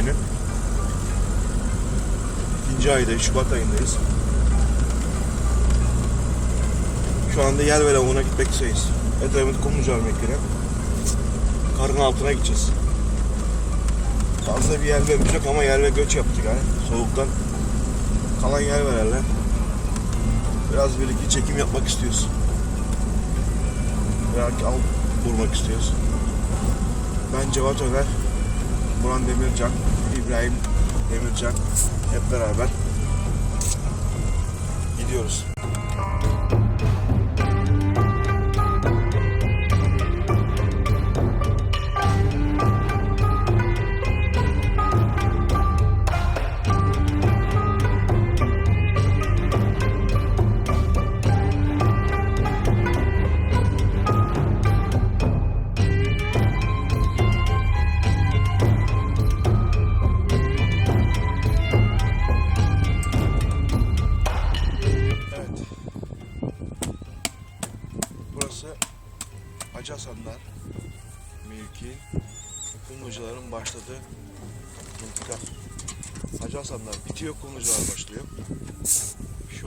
günü. İkinci aydayız, Şubat ayındayız. Şu anda yer ve lavuğuna gitmek üzereyiz. Edremit Kumluca Örmekleri. Karın altına gideceğiz. Fazla bir yer vermiş ama yer ve göç yaptık yani. Soğuktan kalan yer verirler. Biraz birlikte çekim yapmak istiyoruz. Belki al vurmak istiyoruz. Ben Cevat Öner, Buran Demircan, İbrahim Demircan hep beraber gidiyoruz.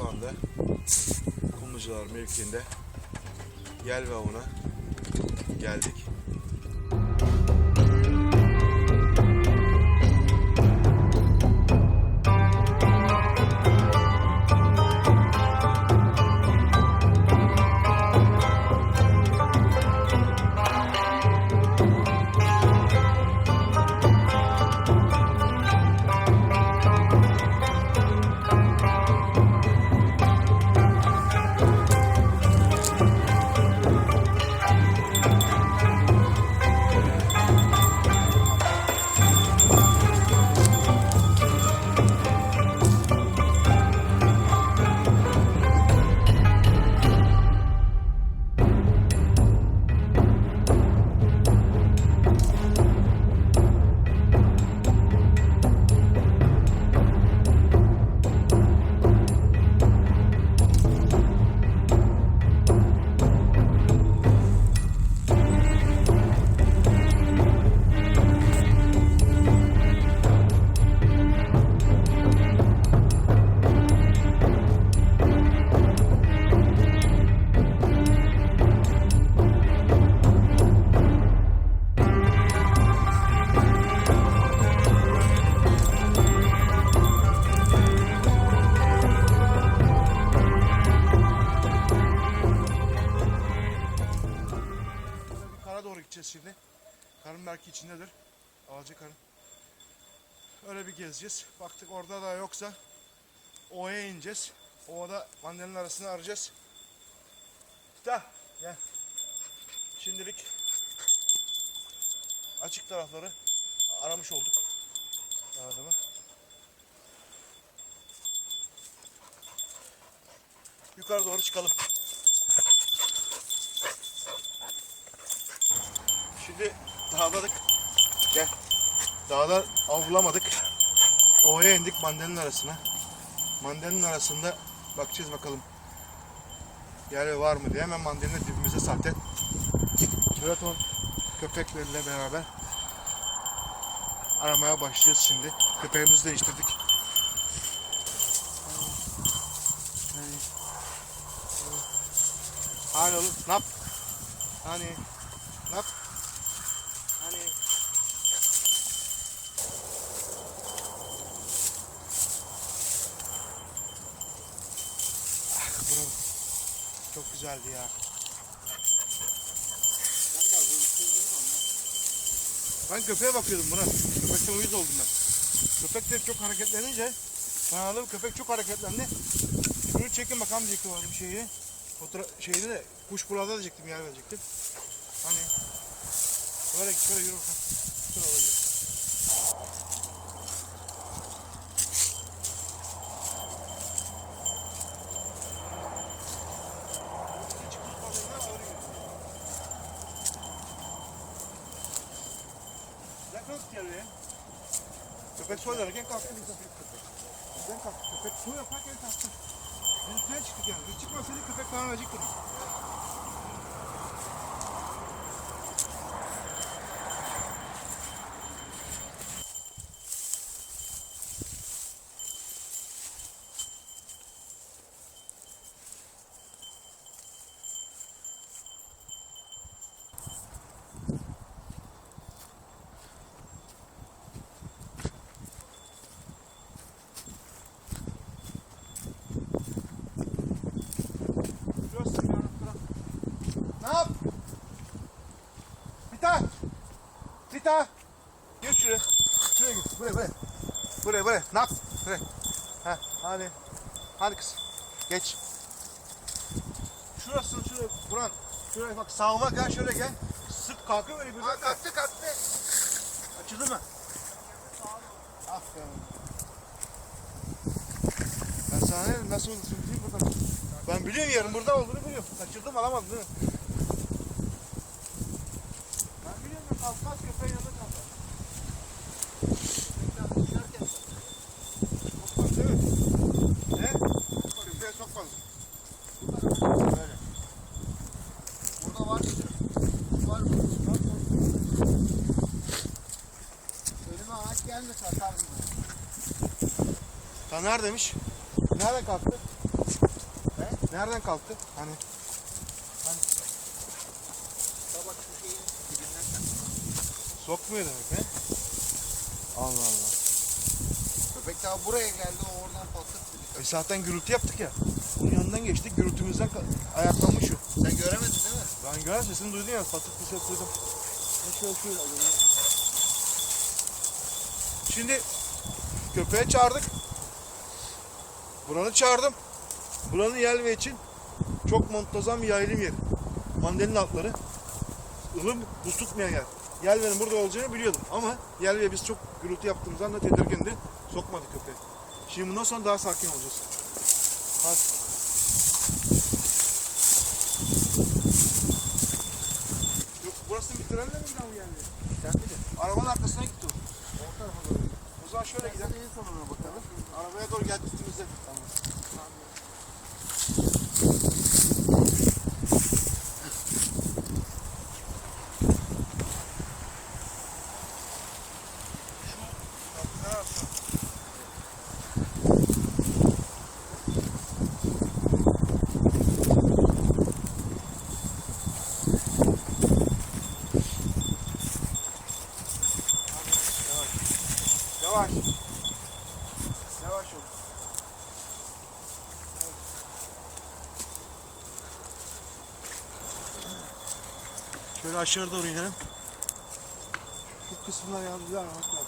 Şu anda kumlucalar mevkiinde yel ve avına geldik. Karın belki içindedir. Ağacı karın. Öyle bir gezeceğiz. Baktık orada da yoksa O'ya ineceğiz. O'da mandalinin arasını arayacağız. Da gel. Şimdilik açık tarafları aramış olduk. Adamı. Yukarı doğru çıkalım. Şimdi dağladık. Gel. Dağda avlamadık. O'ya indik mandalinin arasına. Mandalinin arasında bakacağız bakalım. Yer var mı diye hemen mandalini dibimize zaten. Kiraton köpekleriyle beraber aramaya başlayacağız şimdi. Köpeğimizi değiştirdik. Hani oğlum ne yap? Hani ne yap? Hani Ah bravo. Çok güzeldi ya. Ben köpeğe bakıyordum buna. Köpekten uyuz oldum ben. Köpek de çok hareketlenince ben aldım köpek çok hareketlendi. Şunu çekin bakalım diyecektim abi şeyi. Fotoğraf şeyini de kuş burada da diyecektim yer verecektim. Hani Böyle şöyle yürü bakalım. Şöyle olacak. Köpek su oynarken kalktı bizden. Bizden kalktı. Köpek su yaparken kalktı. Biz üstüne çıktık yani. Biz çıkmasaydık köpek falan acıktı. Rita. Geç şuraya. Şuraya git. Buraya buraya. Ne yap? Buraya. Ha, hadi. Hadi kız. Geç. Şurası şuraya. Buran. Şuraya bak sağıma gel şöyle gel. Sık kalkıyor böyle bir. Ha, kalktı kalktı. Açıldı mı? Aferin. Ben sana ne, nasıl söyleyeyim buradan? Ben biliyorum yarın burada olduğunu biliyorum. Kaçırdım alamadım değil mi? Ben biliyorum kalkmaz köpeğin yanında kalkar. Sokmaz değil mi? Ne? Köpeğe sokmaz. Böyle. Burada var. Var mı? Önüme ağaç gelmese atardım. ben. Ta neredeymiş? Nereden kalktı? He? Nereden kalktı? Hani Tabak şu şeyin dibinden sokmuyor demek he? Allah Allah. Köpek daha buraya geldi o oradan patlattı. E zaten gürültü yaptık ya. Onun yanından geçtik. Gürültümüzden ayaklanmış o. Sen göremedin değil mi? Ben gören sesini duydun ya. Patık bir ses duydum. E Şöyle şöyle alayım. Şimdi köpeğe çağırdık. Buranı çağırdım. Buranın yer ve için çok muntazam bir yaylım yeri. Mandalina altları. ılım buz tutmayan yer. Yelvenin burada olacağını biliyordum ama Yelve'ye biz çok gürültü yaptığımızdan da tedirgindi. Sokmadık köpeği. Şimdi bundan sonra daha sakin olacağız. Hadi. Yok burasını bitirenle mi giden bu. Arabanın arkasına gitti o. O zaman şöyle gidelim. Arabaya doğru geldi üstümüze. Yavaş. Şöyle aşağı doğru inelim. Şu kısımlar yalnız bir aramak lazım.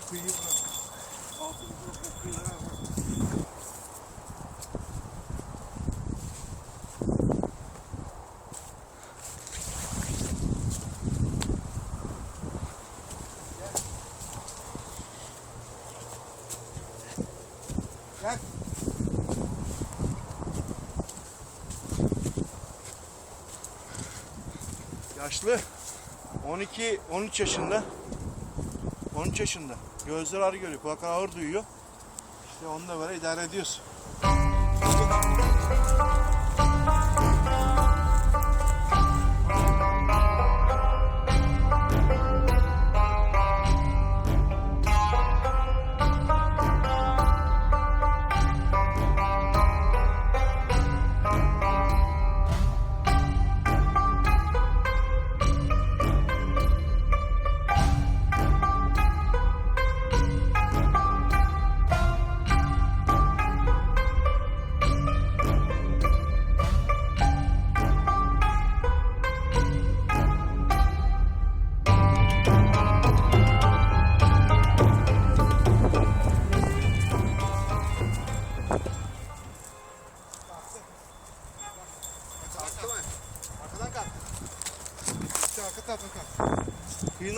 Şu kıyıyı bırak. Altını bırak, kıyılara Yaşlı. 12 13 yaşında. 13 yaşında. Gözleri ağrı görüyor. Kulaklar ağır duyuyor. İşte onunla böyle idare ediyoruz.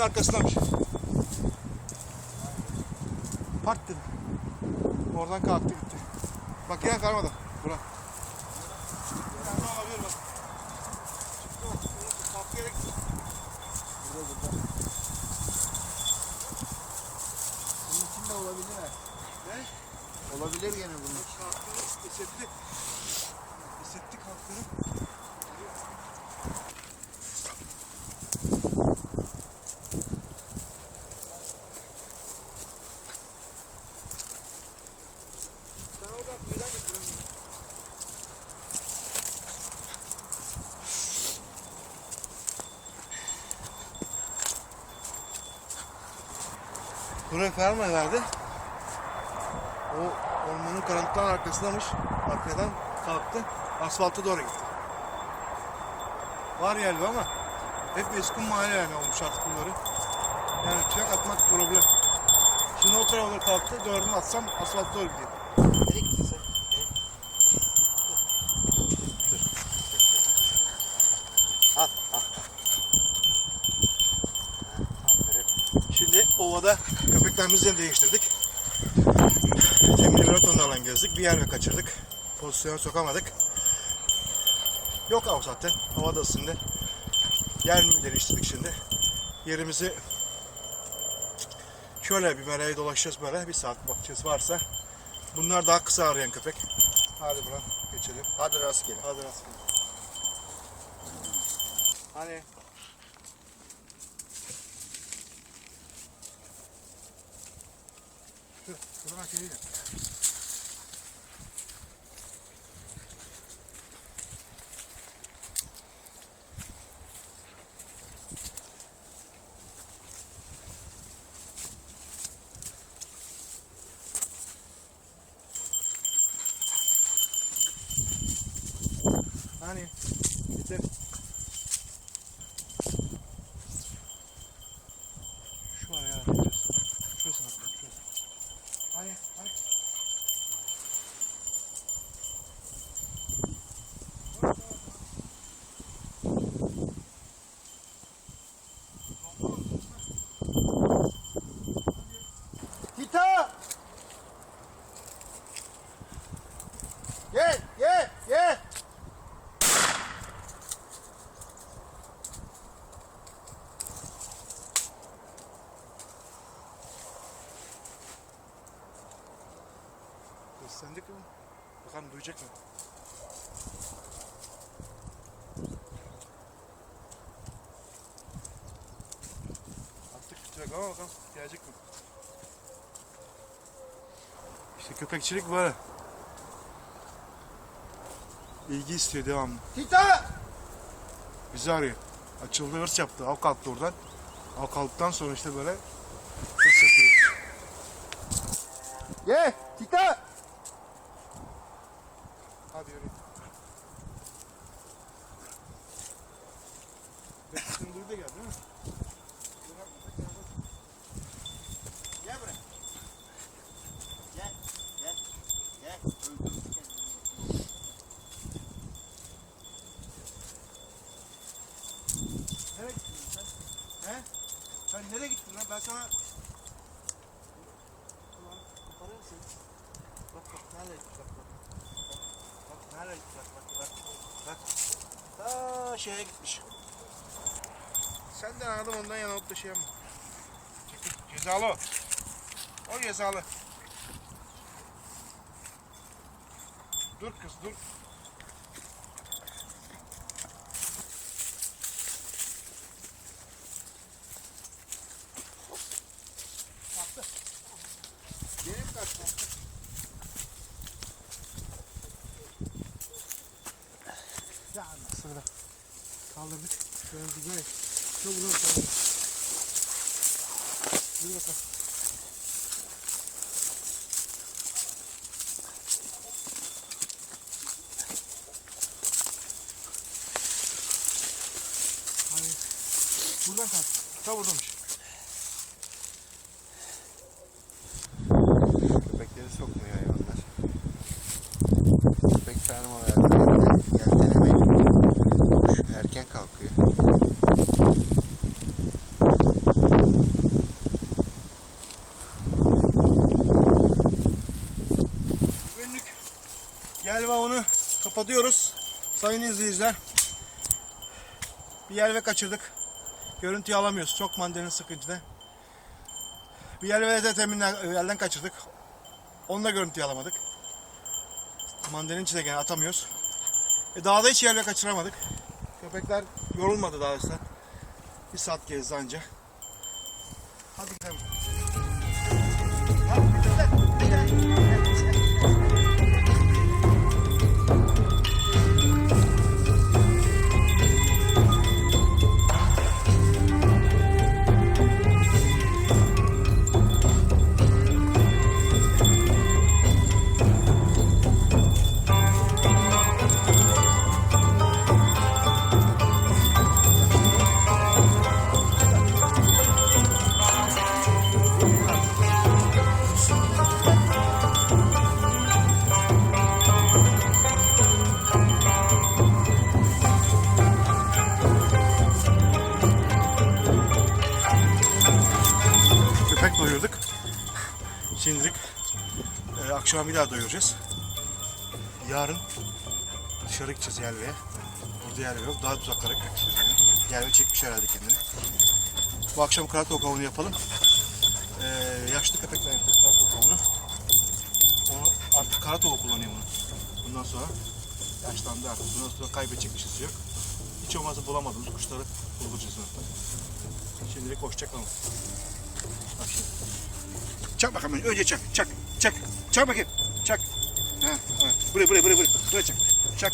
Arkasındamış. Part dedim. Oradan kalktı gitti. Bak yine karmadı. Burak. Karma olabilir bak. Çıktı bak. Kalktı yere gitti. Burada burada. Bunun içinde olabilir ha. Ne? Olabilir gene bunun. Kalktığını hissetti. Hissetti kalktığını. Sen oradan kıyıdan git. buradan git. Buraya ferma verdi. O ormanın karanlıktan arkasındamış. Arkadan kalktı. Asfalta doğru gitti. Var yerli ama hep eski mahalle yani olmuş artık bunları. Yani tüyak atmak problem. Şimdi o tarafa doğru kalktı. Gördüm atsam asfalt doğru gidiyor. Nereye gittin sen? Al al. Aferin. Şimdi ovada köpeklerimizi de değiştirdik. Demin bir rotonda alan gezdik. Bir yer ve kaçırdık. Pozisyona sokamadık. Yok av zaten. Hava da ısındı. Yer mi değiştirdik şimdi? Yerimizi şöyle bir meraya dolaşacağız böyle. Bir saat bakacağız varsa. Bunlar daha kısa arayan köpek. Hadi buna geçelim. Hadi rastgele. Hadi rastgele. Hani Dur, şuradan şey de. Hani bitir. Şu araya atacağız. Şurasına atacağım. Şurası. Hani hani. Tita! Gel, gel, gel. Seslendik mi? Bakalım duyacak mı? Attık tüfek ama bakalım gelecek mi? İşte köpekçilik böyle. İlgi istiyor devamlı. Tita! Bizi arıyor. Açıldı hırs yaptı. Av kalktı oradan. Av kalktıktan sonra işte böyle hırs yapıyor. Gel, Tita! Hadi yürü. Bekletin duydu da geldi değil mi? Gel buraya. Gel, gel, gel. Öldürdün kendini. Nereye gittin sen? He? Sen nereye gittin lan? Ben sana... Ulan koparır mısın? Bak bak nereye gitti bak bak. Nereye gitti bak bak bak. Ta şeye gitmiş. Senden aldım ondan yana olup da şey yapma. Çekil. Cezalı o. O cezalı. Dur kız dur. Sırada. Kaldırdık. Şöyle güzel. Çok uzun kaldı. Dur bakalım. Hayır. Buradan kalk. Ta buradaymış. Köpekleri sokmuyor hayvanlar. Köpek ferma verdiğinde yeltenemeyi kuş erken kalkıyor. Günlük yelva onu kapatıyoruz. Sayın izleyiciler. Bir yelve kaçırdık. Görüntüyü alamıyoruz. Çok mandalina sıkıntıda. Bir yelve de temin elden kaçırdık. Onu da görüntüyü alamadık. Mandalin içine gene atamıyoruz. E dağda hiç yelve kaçıramadık. Köpekler yorulmadı daha üstten. Bir saat gezdi anca. Hadi gidelim. Hadi gidelim. doyurduk. Bir daha doyuracağız. Yarın dışarı gideceğiz yerliğe. Burada yerli yok. Daha uzaklara gideceğiz yani. Yerli çekmiş herhalde kendini. Bu akşam kara tavuk avını yapalım. E, yaşlı köpekler yapacağız kara tavuk avını. Onu artık kara tavuk kullanıyor bunu. Bundan sonra yaşlandı artık. Bundan sonra kaybedecek bir şeysi yok. Hiç olmazsa bulamadığımız kuşları bulacağız artık. Şimdilik hoşçakalın. Çak bakalım önce çak. Çak. Çak. Çak bakayım. Çak. Ha, ha. Buraya buraya buraya buraya. Buraya çak. Çak.